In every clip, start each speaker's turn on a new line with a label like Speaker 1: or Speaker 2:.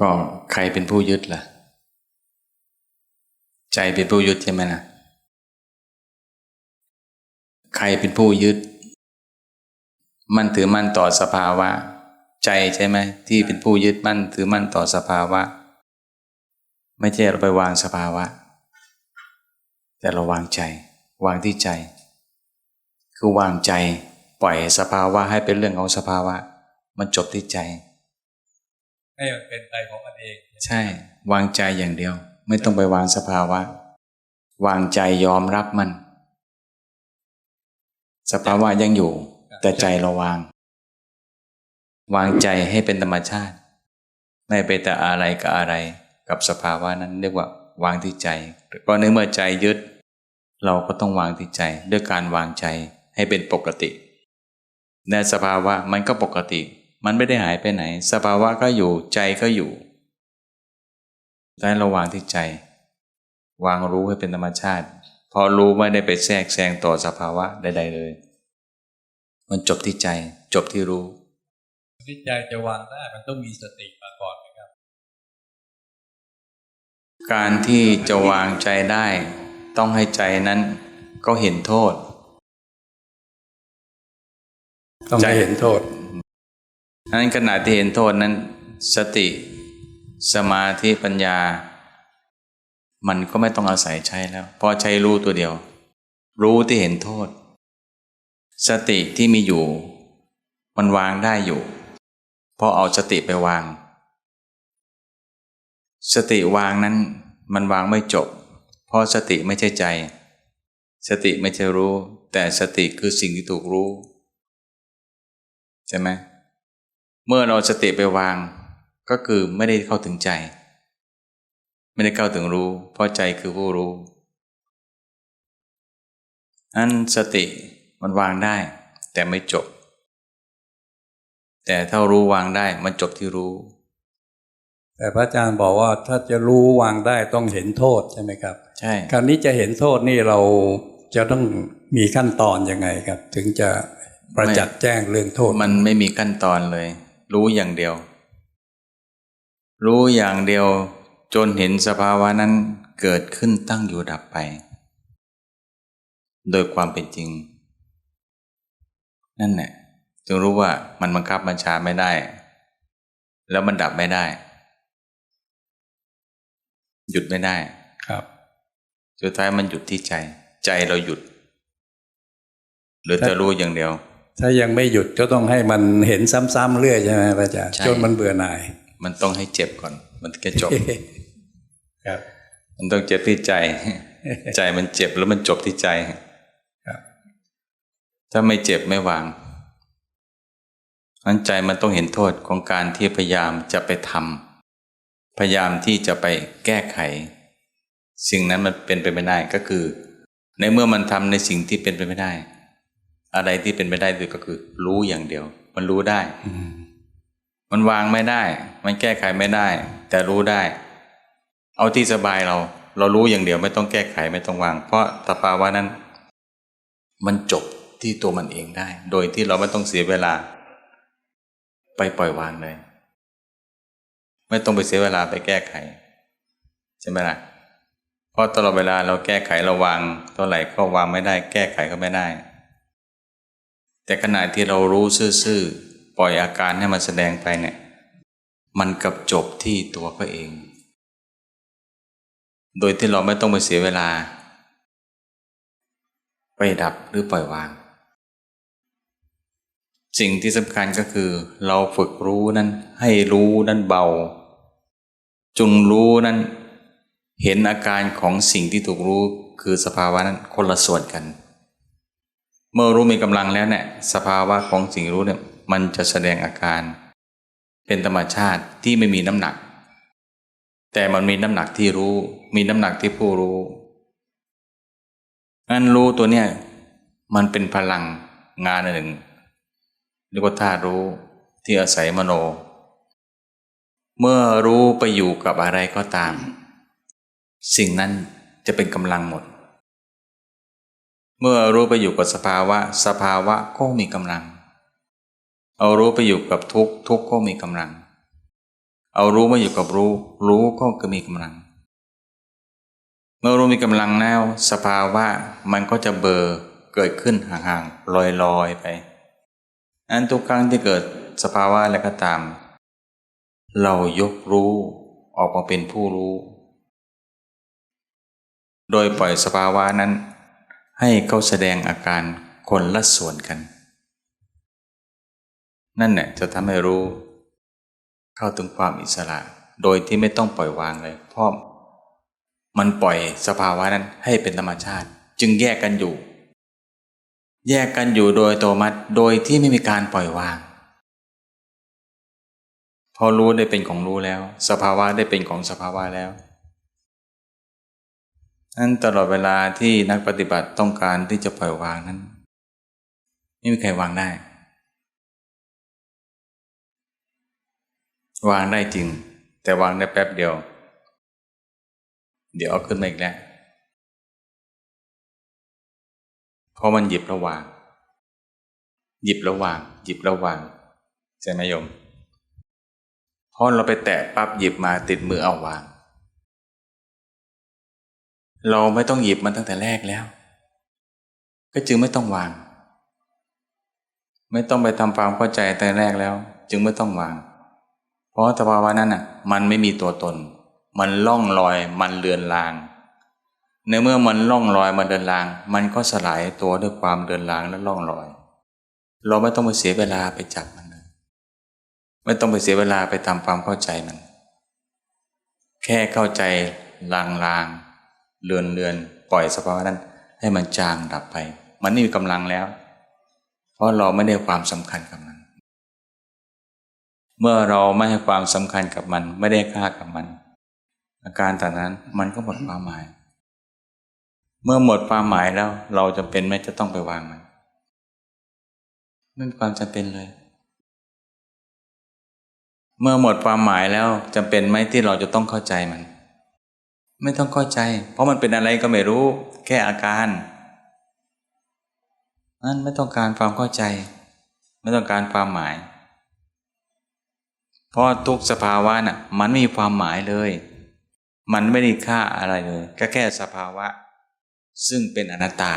Speaker 1: ก็ใครเป็นผู้ยึดล่ะ ใจเป็นผู้ยึดใช่ไหมนะใครเป็นผู้ยึด มันถือมั่นต่อสภาวะ ใจใช่ไหมที่เป็นผู้ยึดมั่นถือมั่นต่อสภาวะ ไม่ใช่เราไปวางสภาวะ แต่เราวางใจ วางที่ใจ คือวางใจปล่อยสภาวะให้เป็นเรื่องของสภาวะ มันจบที่ใจ
Speaker 2: ให้มันเป็นไปของมันเอง
Speaker 1: ใช่ วางใจอย่างเดียว ไม่ต้องไปวางสภาวะ วางใจยอมรับมัน สภาวะยังอยู่ แต่ใจเราวาง วางใจให้เป็นธรรมชาติ ไม่ไปแต่อะไรกับอะไร กับสภาวะนั้นเรียกว่า วางที่ใจก็ในเมื่อใจยึด เราก็ต้องวางที่ใจ ด้วยการวางใจให้เป็นปกติในสภาวะมันก็ปกติ มันไม่ได้หายไปไหน สภาวะก็อยู่ใจก็อยู่ได้เราวางที่ใจ วางรู้ให้เป็นธรรมชาติ พอรู้ไม่ได้ไปแทรกแซงต่อสภาวะใด ๆ เลย มันจบที่ใจ จบที่รู้
Speaker 2: ที่ใจจะวางได้มันต้องมีสติมาก่อนนะครับ
Speaker 1: การที่จะวางใจได้ ต้องให้ใจนั้นก็เห็นโทษ
Speaker 3: ต้องไม่เห็นโทษ
Speaker 1: นั้นขณะที่เห็นโทษนั้น สติ สมาธิปัญญา มันก็ไม่ต้องอาศัยใช้แล้วพราะใช้รู้ตัวเดียว รู้ที่เห็นโทษ สติที่มีอยู่ มันวางได้อยู่พราะเอาสติไปวาง สติวางนั้น มันวางไม่จบ เพราะสติไม่ใช่ใจ สติไม่ใช่รู้ แต่สติคือสิ่งที่ถูกรู้ ใช่ไหม เมื่อเราสติไปวาง ก็คือไม่ได้เข้าถึงใจ ไม่ได้เข้าถึงรู้ เพราะใจคือผู้รู้อันสติมันวางได้ แต่ไม่จบ แต่ถ้ารู้วางได้มันจบที่รู้
Speaker 3: แต่พระอาจารย์บอกว่าถ้าจะรู้วางได้ต้องเห็นโทษใช่ไหมครับ
Speaker 1: ใช่
Speaker 3: คราวนี้จะเห็นโทษนี่เราจะต้องมีขั้นตอนยังไงครับ ถึงจะประจักษ์แจ้งเรื่องโทษ
Speaker 1: มันไม่มีขั้นตอนเลย รู้อย่างเดียว รู้อย่างเดียวจนเห็นสภาวะนั้นเกิดขึ้นตั้งอยู่ดับไป โดยความเป็นจริง นั่นแหละจึงรู้ว่ามันบังคับบัญชาไม่ได้ แล้วมันดับไม่ได้ หยุดไม่ได้
Speaker 3: ครับ
Speaker 1: สุดท้ายมันหยุดที่ใจ ใจเราหยุด หรือจะรู้อย่างเดียว
Speaker 3: ถ้ายังไม่หยุดก็ต้องให้มันเห็นซ้ำๆเรื่อยใช่ไหมพระอาจารย์
Speaker 1: ใช่
Speaker 3: จนมันเบื่อหน่าย
Speaker 1: มันต้องให้เจ็บก่อน มันถึงจะจบ
Speaker 3: ครับ
Speaker 1: มันต้องเจ็บที่ใจ ใจมันเจ็บแล้วมันจบที่ใจ
Speaker 3: ครับ
Speaker 1: ถ้าไม่เจ็บไม่วางอันใจมันต้องเห็นโทษของการที่พยายามจะไปทำพยายามที่จะไปแก้ไข สิ่งนั้นมันเป็นไปไม่ได้ก็คือ ในเมื่อมันทำในสิ่งที่เป็นไปไม่ได้ อะไรที่เป็นไปได้คือก็คือ รู้อย่างเดียว มันรู้ได้ มันวางไม่ได้ มันแก้ไขไม่ได้ แต่รู้ได้ เอาที่สบายเรา เรารู้อย่างเดียวไม่ต้องแก้ไขไม่ต้องวาง เพราะสภาวะนั้น มันจบที่ตัวมันเองได้ โดยที่เราไม่ต้องเสียเวลา ไปปล่อยวางเลย ไม่ต้องไปเสียเวลาไปแก้ไขใช่ไหมล่ะเพราะตลอดเวลาเราแก้ไขเราวางเท่าไหร่ก็วางไม่ได้ แก้ไขก็ไม่ได้ แต่ขณะที่เรารู้ซื่อๆ ปล่อยอาการให้มันแสดงไปเนี่ย มันกับจบที่ตัวเขาเอง โดยที่เราไม่ต้องไปเสียเวลา ไปดับหรือปล่อยวาง สิ่งที่สำคัญก็คือ เราฝึกรู้นั้น ให้รู้นั้นเบา จงรู้นั้น เห็นอาการของสิ่งที่ถูกรู้คือสภาวะนั้นคนละส่วนกัน เมื่อรู้มีกำลังแล้วเนี่ยสภาวะของสิ่งรู้เนี่ยมันจะแสดงอาการ เป็นธรรมชาติที่ไม่มีน้ำหนัก แต่มันมีน้ำหนักที่รู้ มีน้ำหนักที่ผู้รู้งั้นรู้ตัวเนี่ยมันเป็นพลังงานหนึ่งเรียกว่าธาตุรู้ที่อาศัยมโน เมื่อรู้ไปอยู่กับอะไรก็ตาม สิ่งนั้นจะเป็นกำลังหมด เมื่อรู้ไปอยู่กับสภาวะ สภาวะก็มีกำลัง เอารู้ไปอยู่กับทุกข์ทุกข์ก็มีกำลัง เอารู้มาอยู่กับรู้ รู้ก็ก็มีกำลัง เมื่อรู้มีกำลังแล้ว สภาวะมันก็จะเบลอเกิดขึ้นห่างๆลอยๆไปอันทุกครั้งที่เกิดสภาวะอะไรก็ตาม เรายกรู้ออกมาเป็นผู้รู้ โดยปล่อยสภาวะนั้น ให้เขาแสดงอาการคนละส่วนกัน นั่นแหละจะทำให้รู้ เข้าถึงความอิสระ โดยที่ไม่ต้องปล่อยวางเลย เพราะมันปล่อยสภาวะนั้นให้เป็นธรรมชาติ จึงแยกกันอยู่ แยกกันอยู่โดยอัตมัติโดยที่ไม่มีการปล่อยวาง พอรู้ได้เป็นของรู้แล้ว สภาวะได้เป็นของสภาวะแล้ว นั้นตลอดเวลาที่นักปฏิบัติต้องการที่จะปล่อยวางนั้น ไม่มีใครวางได้ วางได้จริง แต่วางได้แป๊บเดียว เดี๋ยวเอาขึ้นมาอีกแล้วเพราะมันหยิบระวาง หยิบระวาง หยิบระวางใช่ไหมโยมพราะเราไปแตะปั๊บหยิบมาติดมือเอาวาง เราไม่ต้องหยิบมันตั้งแต่แรกแล้ว ก็จึงไม่ต้องวาง ไม่ต้องไปทำความเข้าใจแต่แรกแล้ว จึงไม่ต้องวาง เพราะสภาวะนั้นอะ มันไม่มีตัวตน มันล่องลอย มันเลือนลาง ในเมื่อมันล่องลอยมันเดินลาง มันก็สลายตัวด้วยความเดินลางและล่องลอย เราไม่ต้องไปเสียเวลาไปจับมันเลย ไม่ต้องไปเสียเวลาไปทำความเข้าใจมัน แค่เข้าใจลางลางๆ เลือนเลือนปล่อยสภาวะนั้น ให้มันจางดับไป มันไม่มีกำลังแล้ว เพราะเราไม่ได้ความสำคัญกับมัน เมื่อเราไม่ให้ความสำคัญกับมัน ไม่ได้ค่ากับมัน อาการต่างนั้นมันก็หมดความหมาย เมื่อหมดความหมายแล้ว เราจำเป็นไหมจะต้องไปวางมันไม่มีความจำเป็นเลย เมื่อหมดความหมายแล้วจำเป็นไหมที่เราจะต้องเข้าใจมัน ไม่ต้องเข้าใจ เพราะมันเป็นอะไรก็ไม่รู้ แค่อาการนั่นไม่ต้องการความเข้าใจ ไม่ต้องการความหมาย เพราะทุกสภาวะน่ะ มันไม่มีความหมายเลย มันไม่ได้ค่าอะไรเลย ก็แค่สภาวะ ซึ่งเป็นอนัตตา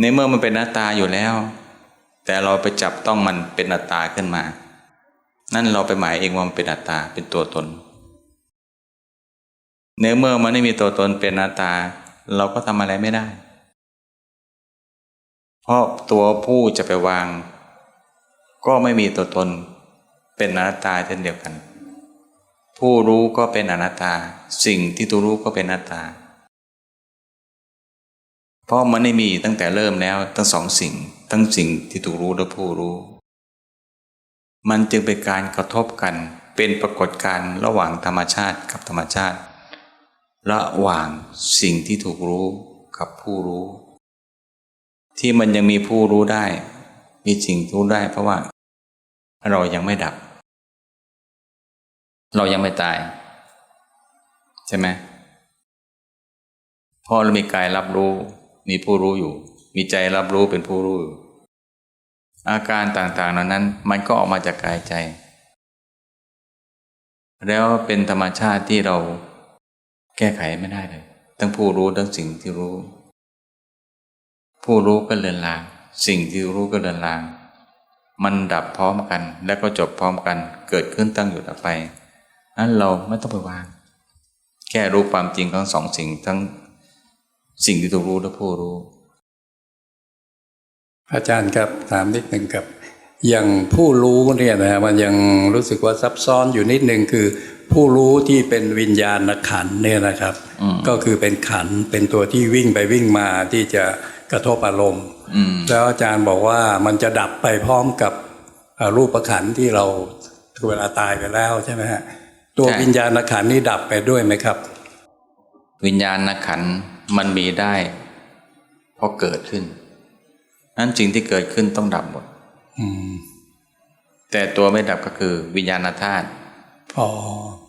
Speaker 1: ในเมื่อมันเป็นอนัตตาอยู่แล้ว แต่เราไปจับต้องมันเป็นอัตตาขึ้นมา นั่นเราไปหมายเองว่ามันเป็นอัตตาเป็นตัวตน ในเมื่อมันไม่มีตัวตนเป็นอนัตตา เราก็ทำอะไรไม่ได้ เพราะตัวผู้จะไปวาง ก็ไม่มีตัวตนเป็นอนัตตาเช่นเดียวกัน ผู้รู้ก็เป็นอนัตตา สิ่งที่ตัวรู้ก็เป็นอนัตตา เพราะมันไม่มีตั้งแต่เริ่มแล้วทั้งสองสิ่ง ทั้งสิ่งที่ถูกรู้และผู้รู้ มันจึงเป็นการกระทบกันเป็นปรากฏการณ์ระหว่างธรรมชาติกับธรรมชาติ ระหว่างสิ่งที่ถูกรู้กับผู้รู้ ที่มันยังมีผู้รู้ได้ มีสิ่งรู้ได้เพราะว่า เรายังไม่ดับ เรายังไม่ตาย ใช่ไหมพอเรามีกายรับรู้ มีผู้รู้อยู่ มีใจรับรู้เป็นผู้รู้อยู่อาการต่างๆเหล่านั้นมันก็ออกมาจากกายใจ แล้วเป็นธรรมชาติที่เรา แก้ไขไม่ได้เลย ทั้งผู้รู้ทั้งสิ่งที่รู้ ผู้รู้ก็เลือนลาง สิ่งที่รู้ก็เลือนลาง มันดับพร้อมกัน แล้วก็จบพร้อมกัน เกิดขึ้นตั้งอยู่ดับไปนั้นเราไม่ต้องไปวาง แค่รู้ความจริงทั้งสองสิ่งทั้งสิ่งที่ถูกรู้และผู้รู้
Speaker 3: อาจารย์ครับถามนิดหนึ่งครับ อย่างผู้รู้เนี่ยนะฮะมันยังรู้สึกว่าซับซ้อนอยู่นิดหนึ่งคือ ผู้รู้ที่เป็นวิญญาณขันธ์เนี่ยนะครับ
Speaker 1: อืม
Speaker 3: ก็คือเป็นขันธ์เป็นตัวที่วิ่งไปวิ่งมาที่จะกระทบอารมณ์
Speaker 1: อืม
Speaker 3: แล้วอาจารย์บอกว่ามันจะดับไปพร้อมกับเอ่อรูปขันธ์ที่เราเวลาตายไปแล้วใช่ไหมฮะตัว
Speaker 1: ใช่
Speaker 3: วิญญาณขันธ์นี่ดับไปด้วยไหมครับ
Speaker 1: วิญญาณขันธ์มันมีได้เพราะเกิดขึ้นนั้นสิ่งที่เกิดขึ้นต้องดับหมด
Speaker 3: อืม
Speaker 1: แต่ตัวไม่ดับก็คือวิญญาณธาตุ
Speaker 3: พอ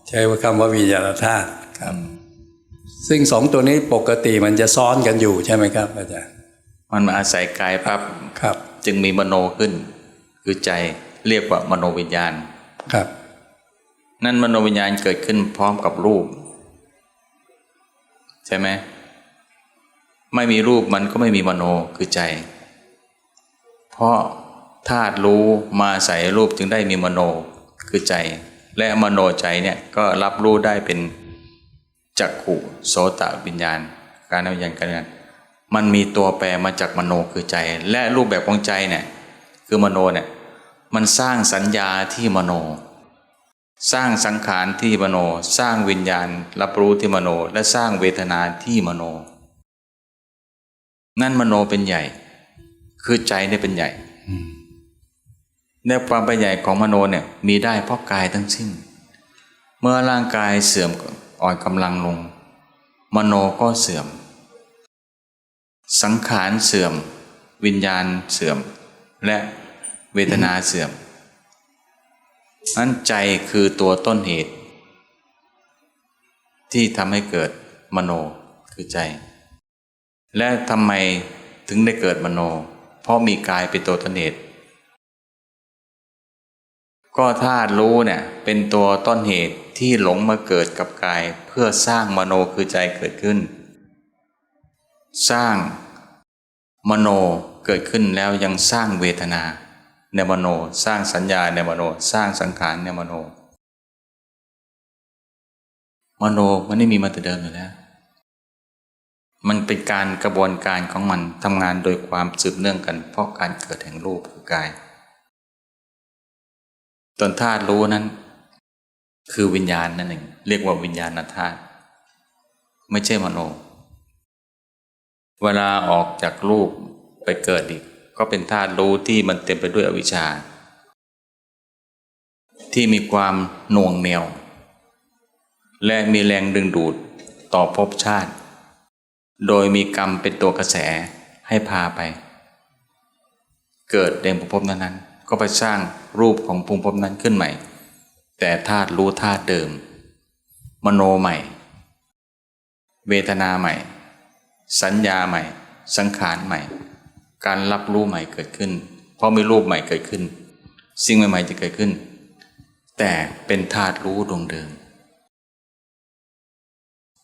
Speaker 3: ใช้คำว่าวิญญาณธาตุครับ ซึ่งสองตัวนี้ปกติมันจะซ้อนกันอยู่ใช่ไหมครับอาจารย์
Speaker 1: มันมาอาศัยกายปั๊บ
Speaker 3: ครับ
Speaker 1: จึงมีมโนขึ้น คือใจเรียกว่ามโนวิญญาณ
Speaker 3: ครับ
Speaker 1: นั่นมโนวิญญาณเกิดขึ้นพร้อมกับรูป ใช่ไหมไม่มีรูปมันก็ไม่มีมโนคือใจ เพราะ ธาตุรู้มาใส่รูปจึงได้มีมโนคือใจ และมโนใจเนี่ยก็รับรู้ได้เป็นจักขุโสตวิญญาณ การวิญญาณการงานมันมีตัวแปรมาจากมโนคือใจ และรูปแบบของใจเนี่ยคือมโนเนี่ยมันสร้างสัญญาที่มโน สร้างสังขารที่มโน สร้างวิญญาณ รับรู้ที่มโน และสร้างเวทนาที่มโน นั่นมโนเป็นใหญ่ คือใจเนี่ยเป็นใหญ่ ในความเป็นใหญ่ของมโนเนี่ยมีได้เพราะกายทั้งสิ้น เมื่อร่างกายเสื่อมอ่อนกำลังลง มโนก็เสื่อม สังขารเสื่อม วิญญาณเสื่อม และเวทนาเสื่อมนั้นใจคือตัวต้นเหตุ ที่ทำให้เกิดมโนคือใจ และทำไมถึงได้เกิดมโน เพราะมีกายเป็นตัวต้นเหตุ ก็ธาตุรู้เนี่ยเป็นตัวต้นเหตุที่หลงมาเกิดกับกาย เพื่อสร้างมโนคือใจเกิดขึ้น สร้างมโนเกิดขึ้นแล้วยังสร้างเวทนาในมโนสร้างสัญญาในมโนสร้างสังขารในมโน มโนมันไม่มีมาแต่เดิมอยู่แล้ว มันเป็นการกระบวนการของมันทำงานโดยความสืบเนื่องกัน เพราะการเกิดแห่งรูปคือกาย ตนธาตุรู้นั้น คือวิญญาณนั่นเองเรียกว่าวิญญาณธาตุไม่ใช่มโน เวลาออกจากรูปไปเกิดอีก ก็เป็นธาตุรู้ที่มันเต็มไปด้วยอวิชชา ที่มีความหน่วงเหนียว และมีแรงดึงดูดต่อภพชาติ โดยมีกรรมเป็นตัวกระแสให้พาไป เกิดในภพนั้นๆ ก็ไปสร้างรูปของภูมิภพนั้นขึ้นใหม่ แต่ธาตุรู้ธาตุเดิม มโนใหม่ เวทนาใหม่ สัญญาใหม่ สังขารใหม่ การรับรู้ใหม่เกิดขึ้น เพราะมีรูปใหม่เกิดขึ้น สิ่งใหม่ๆจะเกิดขึ้น แต่เป็นธาตุรู้ดวงเดิม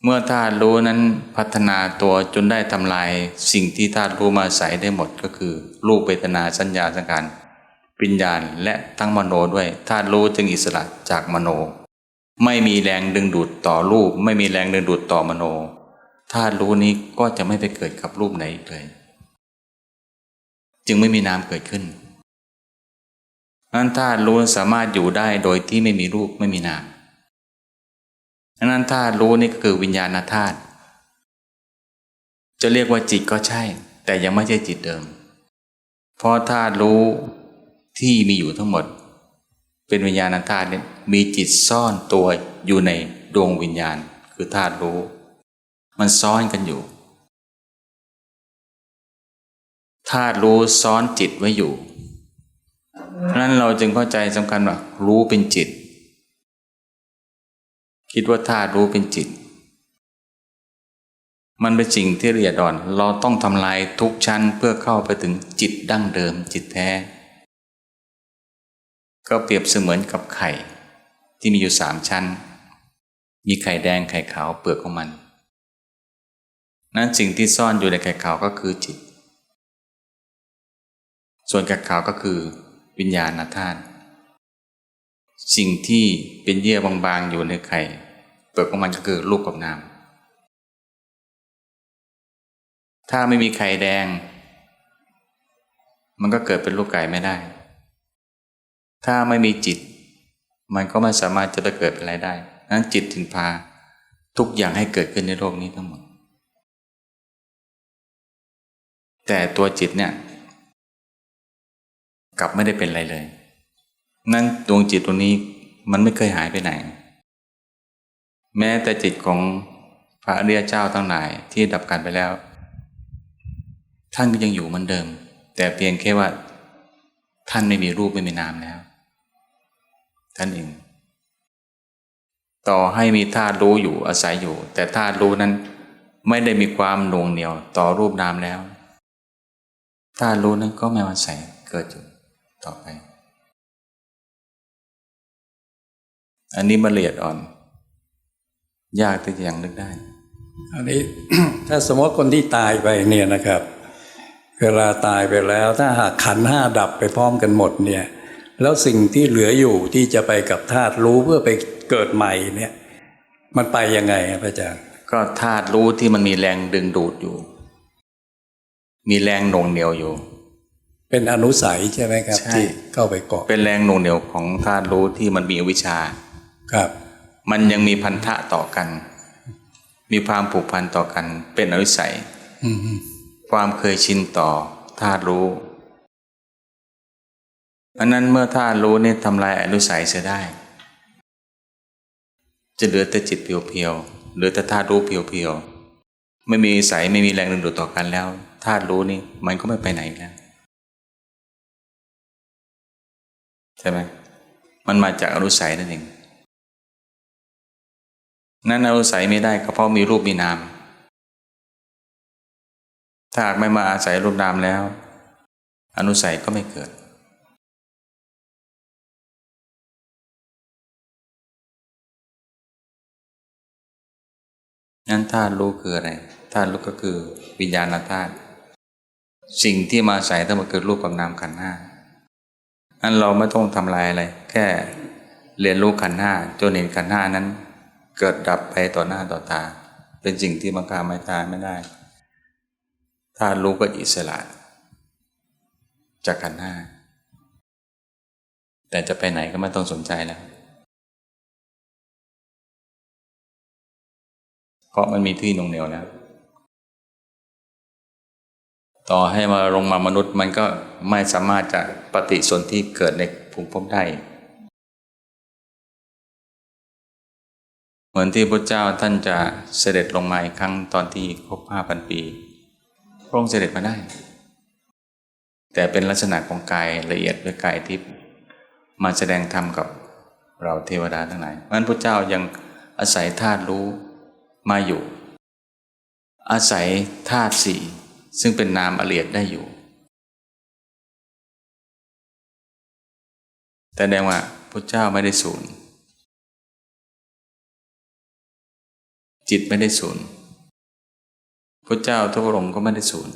Speaker 1: เมื่อธาตุรู้นั้นพัฒนาตัวจนได้ทำลายสิ่งที่ธาตุรู้มาใส่ได้หมดก็คือ รูปเวทนาสัญญาสังขาร วิญญาณและทั้งมโนด้วยธาตุรู้จึงอิสระจากมโน ไม่มีแรงดึงดูดต่อรูป ไม่มีแรงดึงดูดต่อมโนธาตุรู้นี้ก็จะไม่ไปเกิดกับรูปไหนอีกเลย จึงไม่มีนามเกิดขึ้นนั้นธาตุรู้สามารถอยู่ได้โดยที่ไม่มีรูปไม่มีนามนั้นธาตุรู้นี่ก็คือวิญญาณธาตุจะเรียกว่าจิตก็ใช่ แต่ยังไม่ใช่จิตเดิม เพราะธาตุรู้ ที่มีอยู่ทั้งหมด เป็นวิญญาณธาตุเนี่ยมีจิตซ่อนตัวอยู่ในดวงวิญญาณคือธาตุรู้ มันซ้อนกันอยู่ธาตุรู้ซ้อนจิตไว้อยู่เพราะนั้นเราจึงเข้าใจสำคัญว่ารู้เป็นจิต คิดว่าธาตุรู้เป็นจิต มันเป็นสิ่งที่ละเอียดอ่อน เราต้องทำลายทุกชั้นเพื่อเข้าไปถึงจิตดั้งเดิมจิตแท้ ก็เปรียบเสมือนกับไข่ ที่มีอยู่สามชั้น มีไข่แดงไข่ขาวเปลือกของมัน นั้นสิ่งที่ซ่อนอยู่ในไข่ขาวก็คือจิต ส่วนไข่ขาวก็คือวิญญาณธาตุสิ่งที่เป็นเยื่อบางๆอยู่ในไข่เปลือกของมันก็คือรูปกับนามถ้าไม่มีไข่แดง มันก็เกิดเป็นลูกไก่ไม่ได้ ถ้าไม่มีจิต มันก็ไม่สามารถจะเกิดเป็นอะไรได้นั้นจิตถึงพาทุกอย่างให้เกิดขึ้นในโลกนี้ทั้งหมด แต่ตัวจิตเนี่ย กลับไม่ได้เป็นอะไรเลย นั่นดวงจิตตรงนี้มันไม่เคยหายไปไหน แม้แต่จิตของพระอริยเจ้าทั้งหลายที่ดับกันไปแล้ว ท่านก็ยังอยู่เหมือนเดิม แต่เพียงแค่ว่า ท่านไม่มีรูปไม่มีนามแล้ว ท่านเอง ต่อให้มีธาตุรู้อยู่อาศัยอยู่ แต่ธาตุรู้นั้นไม่ได้มีความหน่วงเหนียวต่อรูปนามแล้วธาตุรู้นั้นก็ไม่อาศัยเกิดอยู่ต่อไป อันนี้มันละเอียดอ่อน ยากที่จะยังนึกได้
Speaker 3: อันนี้ถ้าสมมติคนที่ตายไปเนี่ยนะครับ เวลาตายไปแล้ว ถ้าหากขันห้าดับไปพร้อมกันหมดเนี่ย แล้วสิ่งที่เหลืออยู่ที่จะไปกับธาตุรู้เพื่อไปเกิดใหม่เนี่ย มันไปยังไงครับอาจารย์
Speaker 1: ก็ธาตุรู้ที่มันมีแรงดึงดูดอยู่ มีแรงหน่วงเหนียวอยู่
Speaker 3: เป็นอนุสัยใช่ไหมครับ
Speaker 1: ใช่
Speaker 3: ที่เข้าไปเกาะ
Speaker 1: เป็นแรงหน่วงเหนียวของธาตุรู้ที่มันมีอวิชชา
Speaker 3: ครับ
Speaker 1: มันยังมีพันธะต่อกัน มีความผูกพันต่อกัน เป็นอวิสัย
Speaker 3: อืม
Speaker 1: ความเคยชินต่อธาตุรู้ อันนั้นเมื่อธาตุรู้เนี่ยทำลายอนุสัยเสียได้ จะเหลือแต่จิตเพียวๆเหลือแต่ธาตุรู้เพียวๆไม่มีสายไม่มีแรงดึงดูดต่อกันแล้วธาตุรู้นี่มันก็ไม่ไปไหนแล้วใช่ไหมมันมาจากอนุสัยนั่นเองนั่นอนุสัยไม่ได้ก็เพราะมีรูปมีนาม ถ้าหากไม่มาอาศัยรูปนามแล้ว อนุสัยก็ไม่เกิด นั้นธาตุรู้คืออะไรธาตุรู้ก็คือวิญญาณธาตุสิ่งที่มาอาศัยทั้งหมดคือรูปกับนามขันห้านั้นเราไม่ต้องทำลายอะไร แค่เรียนรู้ขันห้าจนเห็นขันห้านั้น เกิดดับไปต่อหน้าต่อตา เป็นสิ่งที่บังคับไม่ตายไม่ได้ถ้ารู้ก็อิสระ จากขันห้าแต่จะไปไหนก็ไม่ต้องสนใจแล้ว เพราะมันมีที่หนงเหนียวแล้ว ต่อให้มาลงมามนุษย์มันก็ไม่สามารถจะปฏิสนธิเกิดในภูมิภพได้ เหมือนที่พระเจ้าท่านจะเสด็จลงมาอีกครั้งตอนที่ครบห้าพันปี พระองค์เสด็จมาได้ แต่เป็นลักษณะของกายละเอียดด้วยกายทิพย์มาแสดงธรรมกับเราเทวดาทั้งหลายเพราะฉะนั้นพระเจ้ายังอาศัยธาตุรู้ มาอยู่ อาศัยธาตุสี่ซึ่งเป็นนามละเอียดได้อยู่ แต่แดงว่าพระเจ้าไม่ได้สูญจิตไม่ได้สูญพระเจ้าทุกพระองก็ไม่ได้สูญ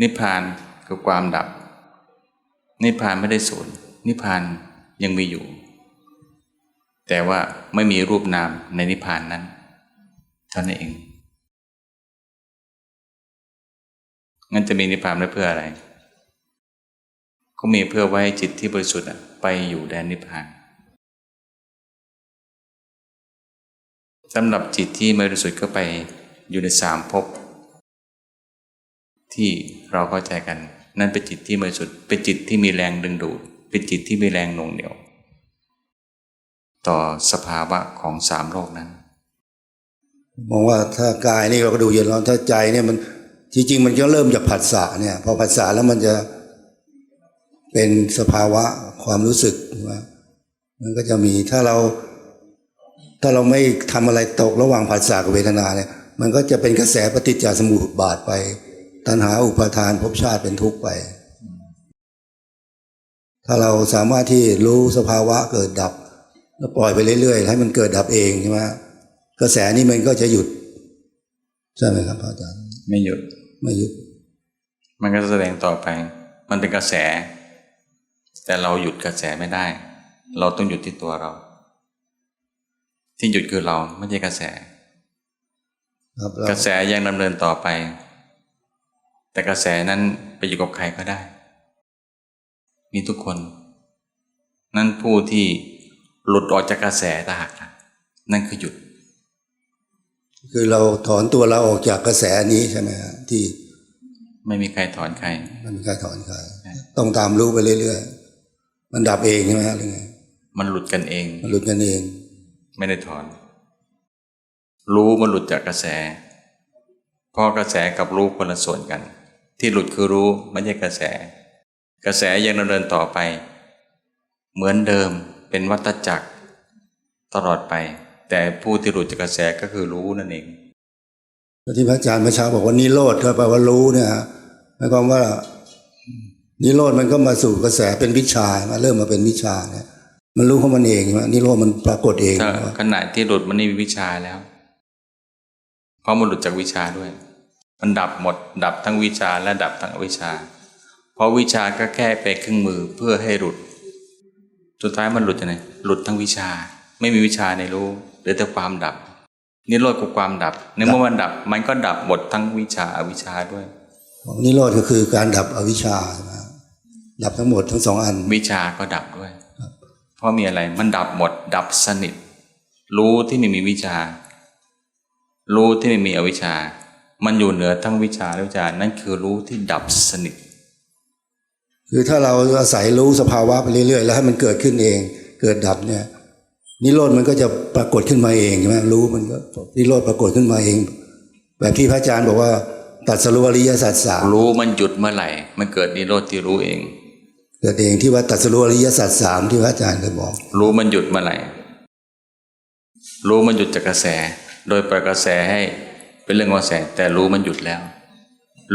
Speaker 1: นิพพานคือความดับ นิพพานไม่ได้สูญนิพพานยังมีอยู่ แต่ว่าไม่มีรูปนามในนิพพานนั้น เท่านั้นเอง งั้นจะมีนิพพานไว้เพื่ออะไร ก็มีเพื่อไว้ให้จิตที่บริสุทธิ์อะไปอยู่แดนนิพพานสำหรับจิตที่ไม่บริสุทธิ์ก็ไปอยู่ในสามภพที่เราเข้าใจกัน นั่นเป็นจิตที่บริสุทธิ์เป็นจิตที่มีแรงดึงดูด เป็นจิตที่มีแรงหน่วงเหนียว ต่อสภาวะของสามโลกนั้น
Speaker 4: มองว่าถ้ากายนี่เราก็ดูเย็นร้อนถ้าใจเนี่ยมันจริงๆมันก็เริ่มจากผัสสะเนี่ยพอผัสสะแล้วมันจะเป็นสภาวะความรู้สึกว่ามันก็จะมีถ้าเรา ถ้าเราไม่ทำอะไรตกระหว่างผัสสะกับเวทนาเนี่ยมันก็จะเป็นกระแสปฏิจจสมุปบาทไป ตัณหาอุปาทานภพชาติเป็นทุกข์ไป ถ้าเราสามารถที่รู้สภาวะเกิดดับ แล้วปล่อยไปเรื่อยๆ ให้มันเกิดดับเองใช่ไหม กระแสนี้มันก็จะหยุด ใช่ไหมครับอาจารย์
Speaker 1: ไม่หยุด
Speaker 4: ไม่หยุด
Speaker 1: มันก็จะแสดงต่อไป มันเป็นกระแส แต่เราหยุดกระแสไม่ได้ เราต้องหยุดที่ตัวเรา ที่หยุดคือเราไม่ใช่กระแส
Speaker 4: ครับเรา
Speaker 1: กระแสยังดำเนินต่อไป แต่กระแสนั้นไปอยู่กับใครก็ได้ มีทุกคน นั่นผู้ที่หลุดออกจากกระแสตาหากนะนั่นคือหยุด
Speaker 4: คือเราถอนตัวเราออกจากกระแสนี้ใช่ไหมฮะที่
Speaker 1: ไม่มีใครถอนใคร
Speaker 4: มันมีการถอนใครต้องตามรู้ไปเรื่อยๆมันดับเองใช่ไหมฮะหรือไง
Speaker 1: มันหลุดกันเอง
Speaker 4: มันหลุดกันเอง
Speaker 1: ไม่ได้ถอน รู้มันหลุดจากกระแสเพราะกระแสกับรู้คนละส่วนกัน ที่หลุดคือรู้ไม่ใช่กระแส กระแสยังดำเนินต่อไป เหมือนเดิมเป็นวัฏจักรตลอดไป แต่ผู้ที่หลุดจากกระแสก็คือรู้นั่นเอง
Speaker 4: แล้วที่พระอาจารย์เมื่อเช้าบอกว่านิโรธก็แปลว่ารู้เนี่ยฮะหมายความว่านิโรธมันก็มาสู่กระแสเป็นวิชามาเริ่มมาเป็นวิชาเนี่ยมันรู้ของมันเองใช่ไหมนิโรธมันปรากฏเอง
Speaker 1: ถ้าขณะที่หลุดมันนี่มีวิชาแล้วเพราะมันหลุดจากวิชาด้วย มันดับหมด ดับทั้งวิชาและดับทั้งอวิชชา เพราะวิชาก็แค่เป็นเครื่องมือเพื่อให้หลุด สุดท้ายมันหลุดยังไงหลุดทั้งวิชา ไม่มีวิชาในรู้เห ลือแต่ความดับนิโรธกับความดับในเมื่อมันดับ มันก็ดับหมดทั้งวิชาอวิชชาด้วย
Speaker 4: นิโรธก็คือการดับอวิชชาใช่ไหมดับทั้งหมดทั้งสองอัน
Speaker 1: วิชาก็ดับด้วย เพราะมีอะไรมันดับหมด ดับสนิท รู้ที่ไม่มีวิชา รู้ที่ไม่มีอวิชชามันอยู่เหนือทั้งวิชาและวิชา นั่นคือรู้ที่ดับสนิท
Speaker 4: คือถ้าเราอาศัยรู้สภาวะไปเรื่อยๆ แล้วให้มันเกิดขึ้นเอง เกิดดับเนี่ย นิโรธมันก็จะปรากฏขึ้นมาเองใช่ไหมรู้มันก็นิโรธปรากฏขึ้นมาเอง แบบที่พระอาจารย์บอกว่า ตัดสรุปอริยสัจสาม
Speaker 1: รู้มันหยุดเมื่อไหร่ มันเกิดนิโรธที่รู้เอง
Speaker 4: เกิดเองที่ว่าตัดสรุปอริยสัจสามที่พระอาจารย์เคยบอก
Speaker 1: รู้มันหยุดเมื่อไหร่ รู้มันหยุดจากกระแส โดยปล่อยกระแสให้เป็นเรื่องของกระแสแต่รู้มันหยุดแล้ว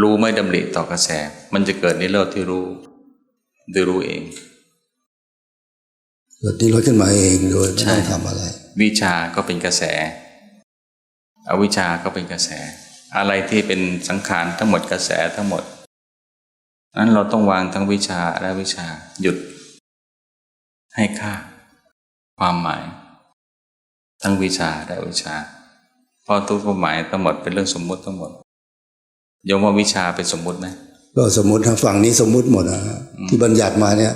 Speaker 1: รู้ไม่ดำริต่อกระแส มันจะเกิดนิโรธที่รู้โดยรู้เอง
Speaker 4: เกิดนิโรธขึ้นมาเองโดยไม่ต้องทำอะไร
Speaker 1: วิชาก็เป็นกระแส อวิชาก็เป็นกระแส อะไรที่เป็นสังขารทั้งหมดกระแสทั้งหมดนั้นเราต้องวางทั้งวิชาและวิชาหยุด ให้ค่า ความหมาย ทั้งวิชาและวิชาเพราะทุกความหมายทั้งหมดเป็นเรื่องสมมุติทั้งหมดโยมว่าวิชาเป็นสมมุติไหม
Speaker 4: ก็สมมติทางฝั่งนี้สมมุติหมดนะฮะที่บัญญัติมาเนี่ย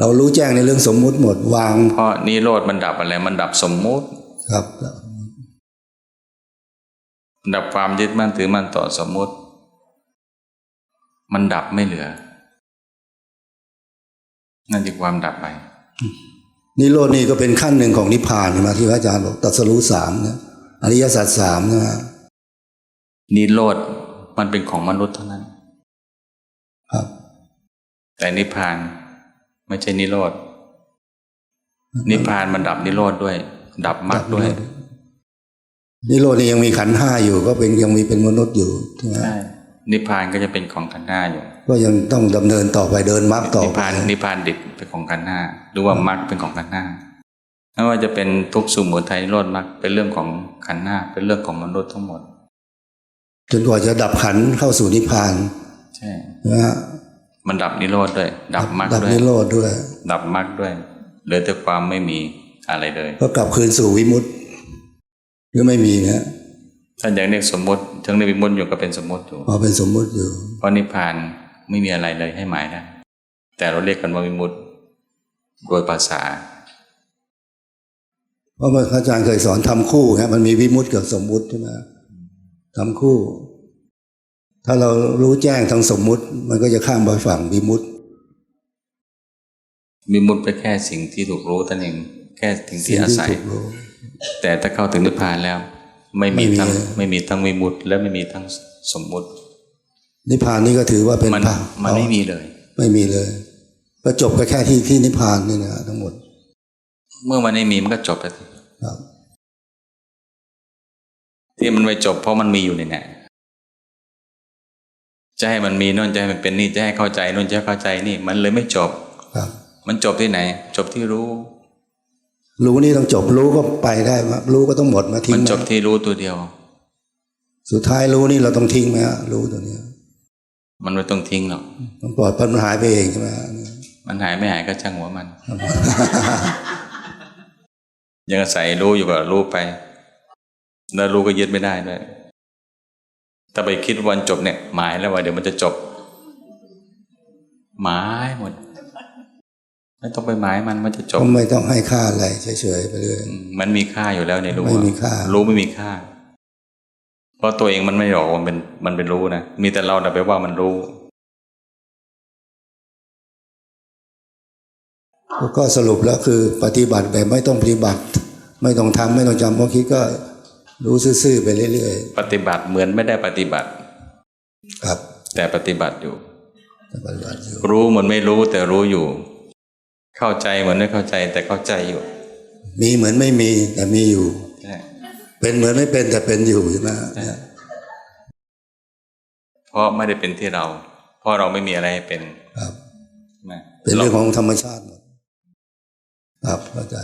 Speaker 4: เรารู้แจ้งในเรื่องสมมุติหมดวาง
Speaker 1: เพราะนิโรธมันดับอะไร มันดับสมมุติ
Speaker 4: ครับ
Speaker 1: ดับความยึดมั่นถือมั่นต่อสมมุติ มันดับไม่เหลือ นั่นคือความดับไป
Speaker 4: นิโรธนี่ก็เป็นขั้นหนึ่งของนิพพานใช่ไหมที่พระอาจารย์บอกตัดสรู้สามเนี่ยอริยสัจสามนะฮะ
Speaker 1: นิโรธมันเป็นของมนุษย์เท่านั้น
Speaker 4: ครับ
Speaker 1: แต่นิพพาน ไม่ใช่นิโรธนิพพานมันดับนิโรธด้วย ดับมรรคด้วย
Speaker 4: นิโรธนี่ยังมีขันธ์ห้าอยู่ ก็เป็นยังมีเป็นมนุษย์อยู่ใช่ไหม
Speaker 1: ใช่นิพพานก็จะเป็นของขันธ์ห้าอยู่
Speaker 4: ก็ยังต้องดำเนินต่อไปเดินมรรคต่อ
Speaker 1: นิพ
Speaker 4: ไป
Speaker 1: พานนิพพานดิบเป็นของขันธ์ห้าหรือว่ามรรคเป็นของขันธ์ห้าไม่ว่าจะเป็นทุกข์สมุทัยนิโรธมรรคเป็นเรื่องของขันธ์ห้าเป็นเรื่องของมนุษย์ทั้งหมด
Speaker 4: จนกว่าจะดับขันธ์เข้าสู่นิพพาน
Speaker 1: ใช่
Speaker 4: นะฮะ
Speaker 1: มันดับนิโรธด้วย ดับมรรค
Speaker 4: ดับ
Speaker 1: ด้วย
Speaker 4: นิโรธด้วย
Speaker 1: ดับมรรคด้วย เหลือแต่ความไม่มีอะไรเลย
Speaker 4: ก็กลับคืนสู่วิมุตติหรือไม่มีนะ
Speaker 1: ถ้าอย่างเรียกสมมติทั้งในวิมุตติอยู่ก็เป็นสมมติอยู่
Speaker 4: พอเป็นสมมุติอยู่
Speaker 1: เพราะนิพพานไม่มีอะไรเลยให้หมายได้แต่เราเรียกกันว่าวิมุตติโดยภาษา
Speaker 4: เพราะว่าพระอาจารย์เคยสอนทำคู่ฮะมันมีวิมุตติกับสมมุติใช่ไหมทำคู่ ถ้าเรารู้แจ้งทางสมมุติ มันก็จะข้ามไปฝั่งวิมุตติ
Speaker 1: วิมุตติเป็นแค่สิ่งที่ถูกรู้ท่านเองแค่สิ่งที่อาศัย
Speaker 4: ถูกรู้
Speaker 1: แต่ถ้าเข้าถึงนิพพานแล้ว ไม่มี
Speaker 4: ไม่มี
Speaker 1: ทั้ง
Speaker 4: เลย
Speaker 1: ไม่มีทั้งวิมุตติและไม่มีทั้งสมมุติ
Speaker 4: นิพพานนี่ก็ถือว่าเป็น
Speaker 1: มัน
Speaker 4: พระ
Speaker 1: มันไม่มีเลย
Speaker 4: ไม่มีเลยก็จบก็แค่ที่ที่นิพพานนี่นะทั้งหมด
Speaker 1: เมื่อมันไม่มีมันก็จบไปสิ
Speaker 4: ครับ
Speaker 1: ที่มันไม่จบเพราะมันมีอยู่ในเนี่ย จะให้มันมีโน่นจะให้มันเป็นนี่จะให้เข้าใจโน่นจะให้เข้าใจนี่ มันเลยไม่จบ
Speaker 4: ครับ
Speaker 1: มันจบที่ไหน จบที่รู้
Speaker 4: รู้นี่ต้องจบรู้ก็ไปได้ไหมรู้ก็ต้องหมดมาทิ้
Speaker 1: มั
Speaker 4: ง
Speaker 1: น
Speaker 4: ไหม
Speaker 1: จบที่รู้ตัวเดียว
Speaker 4: สุดท้ายรู้นี่เราต้องทิ้งไหมฮะรู้ตัวเนี้ย
Speaker 1: มันไม่ต้องทิ้งหรอก
Speaker 4: มันปล่อยมันหายไปเองใช่ไหมฮะ
Speaker 1: มันหายไม่หายก็ช่างหัวมัน ยังอาศัยรู้อยู่กับรู้ไป แล้วรู้ก็ยึดไม่ได้ด้วย ถ้าไปคิดวันจบเนี่ยหมายแล้วว่าเดี๋ยวมันจะจบ หมายหมด ไม่ต้องไปหมายมันมันจะจบ
Speaker 4: ก็ไม่ต้องให้ค่าอะไรเฉยๆไปเลย
Speaker 1: อืมมันมีค่าอยู่แล้วในรู้
Speaker 4: ไม่มีค่า
Speaker 1: รู้ไม่มีค่า เพราะตัวเองมันไม่หรอกว่ามันเป็นมันเป็นรู้นะมีแต่เราแต่ะไปว่ามันรู้
Speaker 4: ก็สรุปแล้วคือปฏิบัติแบบไม่ต้องปฏิบัติ ไม่ต้องทำไม่ต้องจำเพราะคิดก็ รู้ซื่อๆไปเรื่อย
Speaker 1: ปฏิบัติเหมือนไม่ได้ปฏิบัติ
Speaker 4: ๆครับ
Speaker 1: แต่ปฏิบัติอยู่
Speaker 4: ปฏิบัติอยู่
Speaker 1: รู้เหมือนไม่รู้แต่รู้อยู่ เข้าใจเหมือนไม่เข้าใจแต่เข้าใจอยู่
Speaker 4: มีเหมือนไม่มีแต่มีอยู่
Speaker 1: ใช่
Speaker 4: เป็นเหมือนไม่เป็นแต่เป็นอยู่ใช่ไหมฮะ
Speaker 1: เพราะไม่ได้เป็นที่เรา เพราะเราไม่มีอะไรให้เป็น
Speaker 4: ครับ
Speaker 1: ใช่ไหม
Speaker 4: เป็นเรื่องของธรรมชาติหมดครับเข้าใจ